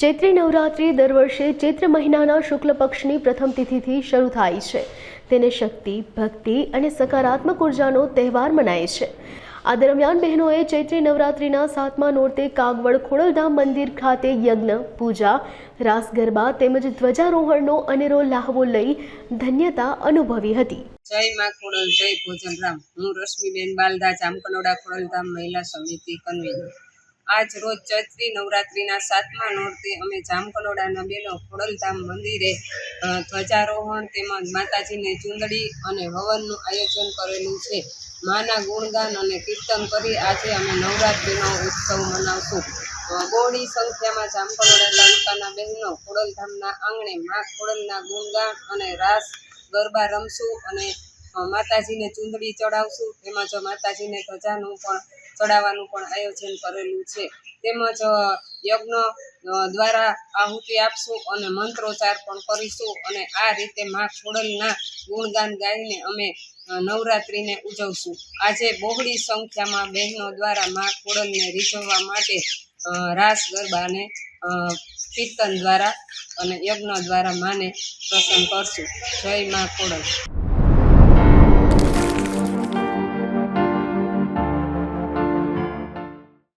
ચૈત્રી નવરાત્રિ દર વર્ષે ચૈત્ર મહિનાના શુક્લ પક્ષની પ્રથમ તિથિથી શરૂ થાય છે. તેને શક્તિ, ભક્તિ અને સકારાત્મક ઉર્જાનો તહેવાર મનાય છે. આ દરમિયાન બહેનોએ ચૈત્રી નવરાત્રિના સાતમા નોરતે કાગવડ, ખોડલધામ મંદિર ખાતે યજ્ઞ, પૂજા, રાસ ગરબા તેમજ ધ્વજારોહણનો અનેરો લાહવો લઈ ધન્યતા અનુભવી હતી. જય માં ખોડલ, જય ભોજનરામ હું રશ્મિબેન બાલદા, જામકનોડા ખોડલધામ મહિલા સમિતિ કન્વીનર. આજ રોજ ચૈત્રી નવરાત્રિના સાતમા નોરતે અમે જામકલોડાના બેનો ખોડલધામ મંદિરે ધ્વજારોહણ તેમજ માતાજીને ચૂંદડી અને હવનનું આયોજન કરેલું છે. માના ગુણગાન અને કીર્તન કરી આજે અમે નવરાત્રિનો ઉત્સવ મનાવશું. બહોળી સંખ્યામાં જામકલોડા તાલુકાના બહેનો ખોડલધામના આંગણે મા ખોડલના ગુણગાન અને રાસ, ગરબા રમશું અને માતાજીને ચૂંદડી ચડાવશું. તેમજ માતાજીને ધજાનું પણ ચડાવવાનું પણ આયોજન કરેલું છે. તેમજ યજ્ઞ દ્વારા આહુતિ આપશું અને મંત્રોચ્ચાર પણ કરીશું અને આ રીતે મા ખોડલના ગુણગાન ગાઈને અમે નવરાત્રિને ઉજવશું. આજે બહોળી સંખ્યામાં બહેનો દ્વારા મા ખોડલને રીઝવવા માટે રાસ ગરબાને કીર્તન દ્વારા અને યજ્ઞ દ્વારા માને પ્રસન્ન કરશું. જય મા ખોડલ